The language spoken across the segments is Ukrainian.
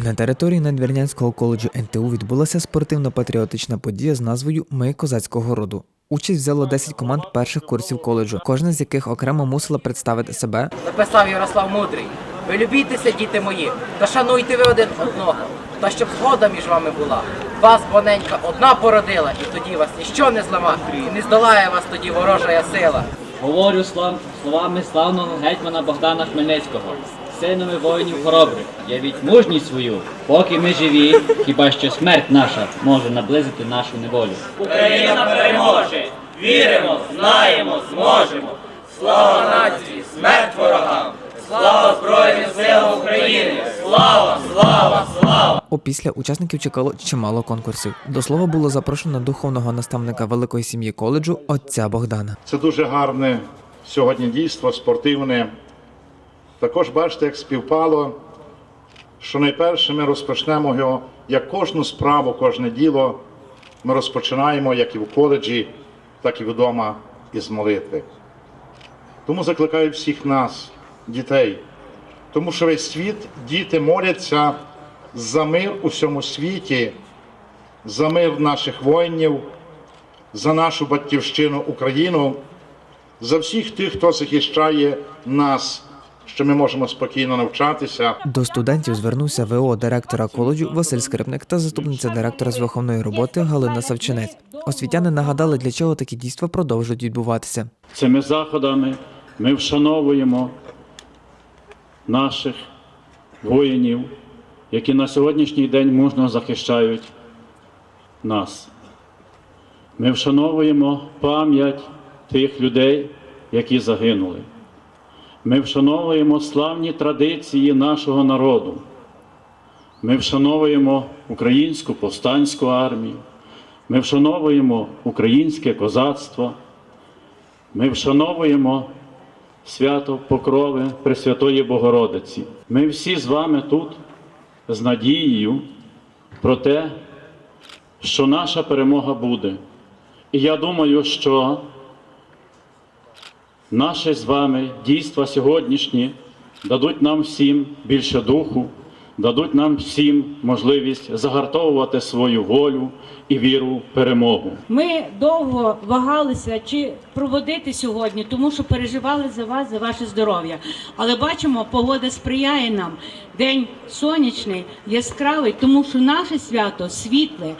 На території Надвірнянського коледжу НТУ відбулася спортивно-патріотична подія з назвою Ми козацького роду. Участь взяло 10 команд перших курсів коледжу, кожна з яких окремо мусила представити себе, написав Ярослав Мудрий. Ви любіться, діти мої, та шануйте ви один одного, та щоб згода між вами була. Вас, боненька, одна породила, і тоді вас ніщо не злама, і не здолає вас тоді ворожая сила. Говорю слав, словами славного гетьмана Богдана Хмельницького, синами воїнів хоробрих, явіть мужність свою, поки ми живі, хіба що смерть наша може наблизити нашу неволю. Україна переможе! Віримо, знаємо, зможемо! Слава нації, смерть ворогам! Слава Збройним силам України! Слава, слава, слава! Опісля учасників чекало чимало конкурсів. До слова було запрошено духовного наставника великої сім'ї коледжу отця Богдана. Це дуже гарне сьогодні дійство, спортивне. Також бачите, як співпало, що найперше ми розпочнемо його, як кожну справу, кожне діло ми розпочинаємо як і в коледжі, так і вдома із молитви. Тому закликаю всіх нас, дітей, тому що весь світ, діти моляться за мир у всьому світі, за мир наших воїнів, за нашу батьківщину Україну, за всіх тих, хто захищає нас, що ми можемо спокійно навчатися. До студентів звернувся ВО директора коледжу Василь Скрипник та заступниця директора з виховної роботи Галина Савчинець. Освітяни нагадали, для чого такі дійства продовжують відбуватися. Цими заходами ми вшановуємо наших воїнів, які на сьогоднішній день мужньо захищають нас. Ми вшановуємо пам'ять тих людей, які загинули. Ми вшановуємо славні традиції нашого народу. Ми вшановуємо українську повстанську армію. Ми вшановуємо українське козацтво. Ми вшановуємо свято Покрови Пресвятої Богородиці. Ми всі з вами тут з надією про те, що наша перемога буде. І я думаю, що наші з вами дійства сьогоднішні дадуть нам всім більше духу, дадуть нам всім можливість загартовувати свою волю і віру в перемогу. Ми довго вагалися, чи проводити сьогодні, тому що переживали за вас, за ваше здоров'я. Але бачимо, погода сприяє нам. День сонячний, яскравий, тому що наше свято світле,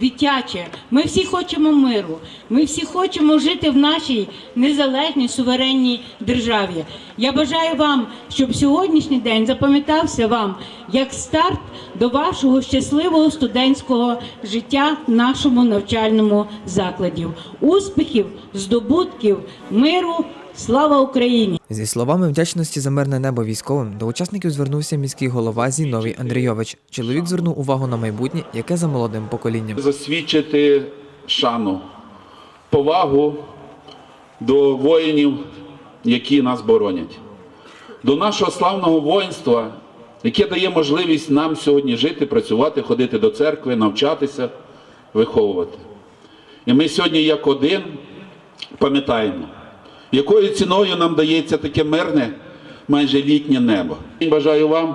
дитяче. Ми всі хочемо миру. Ми всі хочемо жити в нашій незалежній суверенній державі. Я бажаю вам, щоб сьогоднішній день запам'ятався вам як старт до вашого щасливого студентського життя в нашому навчальному закладі. Успіхів, здобутків, миру, слава Україні! Зі словами вдячності за мирне небо військовим до учасників звернувся міський голова Зіновій Андрійович. Чоловік звернув увагу на майбутнє, яке за молодим поколінням. засвідчити шану, повагу до воїнів, які нас боронять, до нашого славного воїнства, яке дає можливість нам сьогодні жити, працювати, ходити до церкви, навчатися, виховувати. І ми сьогодні, як один, пам'ятаємо, якою ціною нам дається таке мирне, майже літнє небо. Бажаю вам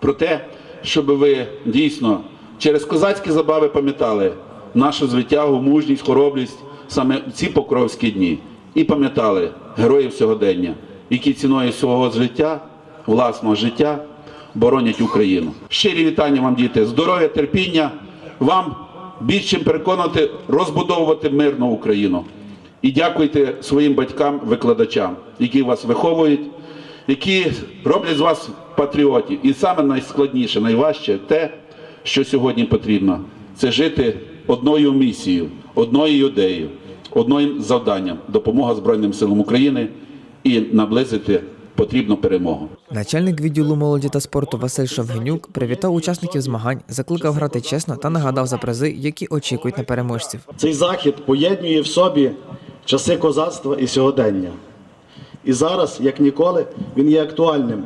про те, щоб ви дійсно через козацькі забави пам'ятали нашу звитягу, мужність, хоробрість саме в ці покровські дні. І пам'ятали героїв сьогодення, які ціною свого життя, власного життя, боронять Україну. Щирі вітання вам, діти, здоров'я, терпіння, вам більш чим переконати, розбудовувати мирну Україну. І дякуйте своїм батькам, викладачам, які вас виховують, які роблять з вас патріотів. І саме найскладніше, найважче те, що сьогодні потрібно, це жити одною місією, одною ідеєю, одним завданням допомога Збройним силам України і наблизити потрібну перемогу. Начальник відділу молоді та спорту Василь Шовгенюк привітав учасників змагань, закликав грати чесно та нагадав за призи, які очікують на переможців. Цей захід поєднує в собі часи козацтва і сьогодення. І зараз, як ніколи, він є актуальним.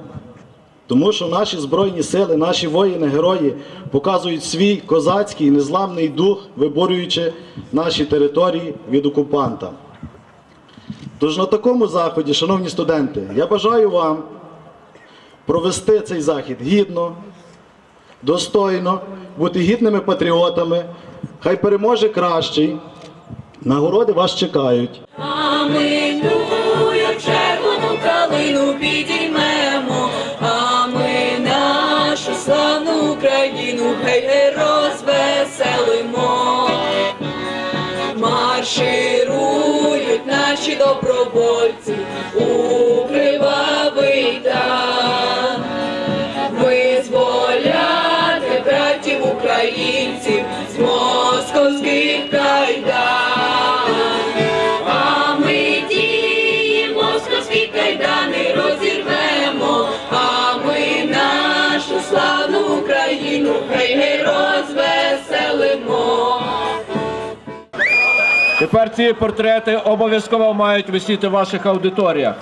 Тому що наші Збройні сили, наші воїни, герої показують свій козацький незламний дух, виборюючи наші території від окупанта. Тож на такому заході, шановні студенти, я бажаю вам провести цей захід гідно, достойно, бути гідними патріотами. Хай переможе кращий. Нагороди вас чекають. А ми червону калину підіймемо, а ми нашу славну Україну гей розвеселимо. Марширують наші добровольці у кривавий дан. Визволяти братів українців з московських кайдан. Тепер ці портрети обов'язково мають висіти в ваших аудиторіях.